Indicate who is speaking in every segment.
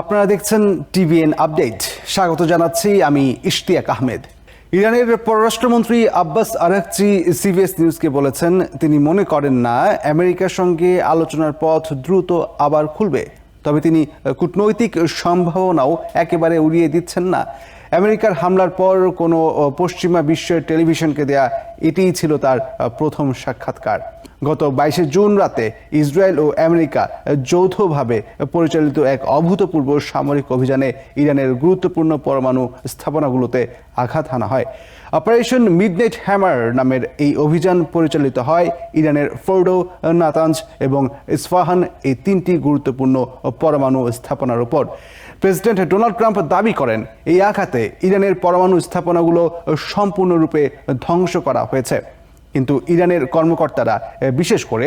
Speaker 1: আপনারা দেখছেন TVN update. স্বাগত জানাচ্ছি আমি ইশতিয়াক আহমেদ। ইরানের পররাষ্ট্রমন্ত্রী আব্বাস আরাকচি সিবিএস নিউজকে বলেছেন, তিনি মনে করেন না আমেরিকার সঙ্গে আলোচনার পথ দ্রুত আবার খুলবে। তবে তিনি কূটনৈতিক সম্ভাবনাও একেবারে উড়িয়ে দিচ্ছেন না। আমেরিকার হামলার পর কোনো পশ্চিমা বিশ্বের টেলিভিশনকে দেয়া এটিই ছিল তার প্রথম সাক্ষাৎকার। গত বাইশে জুন রাতে ইসরায়েল ও আমেরিকা যৌথভাবে পরিচালিত এক অভূতপূর্ব সামরিক অভিযানে ইরানের গুরুত্বপূর্ণ পরমাণু স্থাপনাগুলোতে আঘাত হানা হয়। অপারেশন মিডনাইট হ্যামার নামের এই অভিযান পরিচালিত হয় ইরানের ফোর্ডো নাতাঞ্জ এবং ইসফাহান এই তিনটি গুরুত্বপূর্ণ পরমাণু স্থাপনার উপর। প্রেসিডেন্ট ডোনাল্ড ট্রাম্প দাবি করেন, এই আঘাতে ইরানের পরমাণু স্থাপনাগুলো সম্পূর্ণরূপে ধ্বংস করা হয়েছে। কিন্তু ইরানের কর্মকর্তারা বিশেষ করে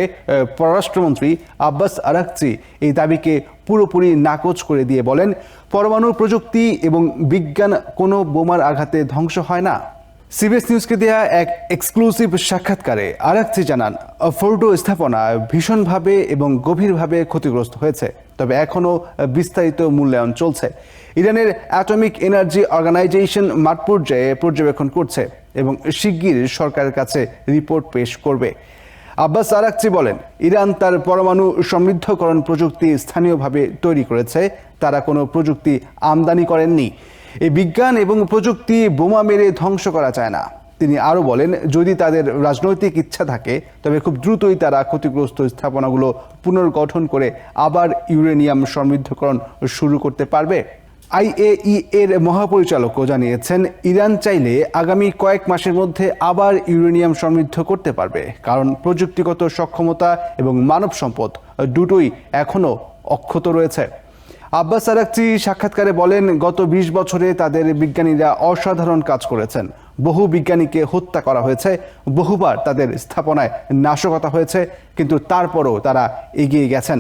Speaker 1: পররাষ্ট্রমন্ত্রী আব্বাস আরাকচি এই দাবিকে পুরোপুরি নাকচ করে দিয়ে বলেন, পরমাণু প্রযুক্তি এবং বিজ্ঞান কোনো বোমার আঘাতে ধ্বংস হয় না। সিবিএস নিউজকে দেয়া এক এক্সক্লুসিভ সাক্ষাৎকারে আরাকচি জানান, ফোর্ডো স্থাপনা ভীষণভাবে এবং গভীরভাবে ক্ষতিগ্রস্ত হয়েছে, তবে এখনও বিস্তারিত মূল্যায়ন চলছে। ইরানের অ্যাটমিক এনার্জি অর্গানাইজেশন মাঠ পর্যায়ে পর্যবেক্ষণ করছে এবং শিগগির সরকারের কাছে রিপোর্ট পেশ করবে। আব্বাস আরাকচি বলেন, ইরান তার পরমাণু সমৃদ্ধকরণ প্রযুক্তি স্থানীয়ভাবে তৈরি করেছে, তারা কোনো প্রযুক্তি আমদানি করেননি। এই বিজ্ঞান এবং প্রযুক্তি বোমা মেরে ধ্বংস করা যায় না। তিনি আরও বলেন, যদি তাদের রাজনৈতিক ইচ্ছা থাকে, তবে খুব দ্রুতই তারা ক্ষতিগ্রস্ত স্থাপনাগুলো পুনর্গঠন করে আবার ইউরেনিয়াম সমৃদ্ধকরণ শুরু করতে পারবে। আইএই এর মহাপরিচালকও জানিয়েছেন, ইরান চাইলে আগামী কয়েক মাসের মধ্যে আবার ইউরেনিয়াম সমৃদ্ধ করতে পারবে। কারণ প্রযুক্তিগত সক্ষমতা এবং মানব সম্পদ দুটোই এখনও অক্ষত রয়েছে। আব্বাস আরাকচি সাক্ষাৎকারে বলেন, গত ২০ বছরে তাদের বিজ্ঞানীরা অসাধারণ কাজ করেছেন। বহু বিজ্ঞানীকে হত্যা করা হয়েছে, বহুবার তাদের স্থাপনায় নাশকতা হয়েছে, কিন্তু তারপরও তারা এগিয়ে গেছেন।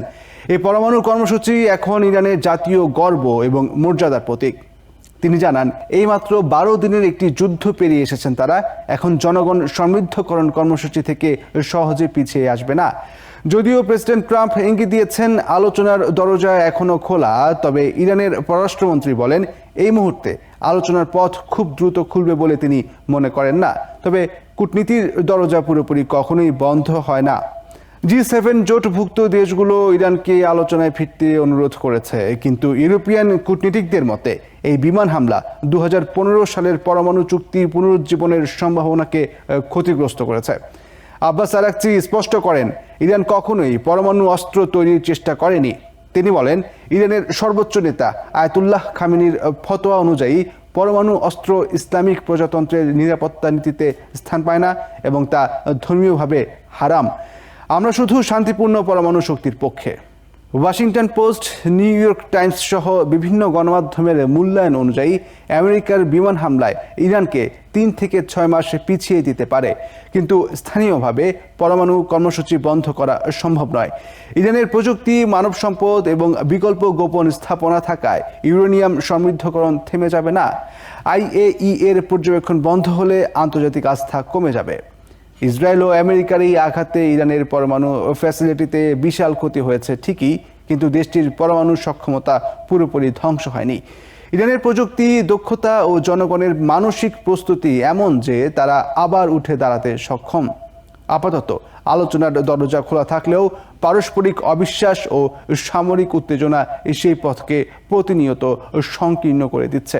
Speaker 1: এই পরমাণু কর্মসূচি এখন ইরানের জাতীয় গর্ব এবং মর্যাদার প্রতীক। তিনি জানান, এইমাত্র বারো দিনের একটি যুদ্ধ পেরিয়ে এসেছেন তারা। এখন জনগণ সমৃদ্ধকরণ কর্মসূচি থেকে সহজে পিছিয়ে আসবে না। যদিও প্রেসিডেন্ট ট্রাম্প ইঙ্গিত দিয়েছেন, আলোচনার দরজা এখনও খোলা, তবে ইরানের পররাষ্ট্রমন্ত্রী বলেন, এই মুহূর্তে আলোচনার পথ খুব দ্রুত খুলবে বলে তিনি মনে করেন না। তবে কূটনীতির দরজা পুরোপুরি কখনোই বন্ধ হয় না। জি সেভেন জোটভুক্ত দেশগুলো ইরানকে আলোচনায় ফিরতে অনুরোধ করেছে, কিন্তু ইউরোপিয়ান কূটনীতিকদের মতে, এই বিমান হামলা দু হাজার পনেরো সালের পরমাণু চুক্তি পুনরুজ্জীবনের সম্ভাবনাকে ক্ষতিগ্রস্ত করেছে। আব্বাস আরাকচি স্পষ্ট করেন ইরান কখনোই পরমাণু অস্ত্র তৈরির চেষ্টা করেনি। তিনি বলেন, ইরানের সর্বোচ্চ নেতা আয়তুল্লাহ খামিনির ফতোয়া অনুযায়ী পরমাণু অস্ত্র ইসলামিক প্রজাতন্ত্রের নিরাপত্তা নীতিতে স্থান পায় না এবং তা ধর্মীয়ভাবে হারাম। আমরা শুধু শান্তিপূর্ণ পরমাণু শক্তির পক্ষে। Washington Post, New York Times সহ বিভিন্ন গণমাধ্যমের মূল্যায়ন অনুযায়ী আমেরিকার বিমান হামলায় ইরানকে তিন থেকে ছয় মাস পিছিয়ে দিতে পারে। কিন্তু স্থানীয়ভাবে পরমাণু কর্মসূচি বন্ধ করা সম্ভব নয়। ইরানের প্রযুক্তি, মানব সম্পদ এবং বিকল্প গোপন স্থাপনা থাকায় ইউরেনিয়াম সমৃদ্ধকরণ থেমে যাবে না। আইএই এর পর্যবেক্ষণ বন্ধ হলে আন্তর্জাতিক আস্থা কমে যাবে। ইসরায়েল ও আমেরিকার এই আঘাতে ইরানের পরমাণু ফ্যাসিলিটিতে বিশাল ক্ষতি হয়েছে, ঠিকই, কিন্তু দেশটির পরমাণু সক্ষমতা পুরোপুরি ধ্বংস হয়নি। ইরানের প্রযুক্তি, দক্ষতা ও জনগণের মানসিক প্রস্তুতি এমন যে তারা আবার উঠে দাঁড়াতে সক্ষম। আপাতত আলোচনার দরজা খোলা থাকলেও পারস্পরিক অবিশ্বাস ও সামরিক উত্তেজনা সেই পথকে প্রতিনিয়ত সংকীর্ণ করে দিচ্ছে।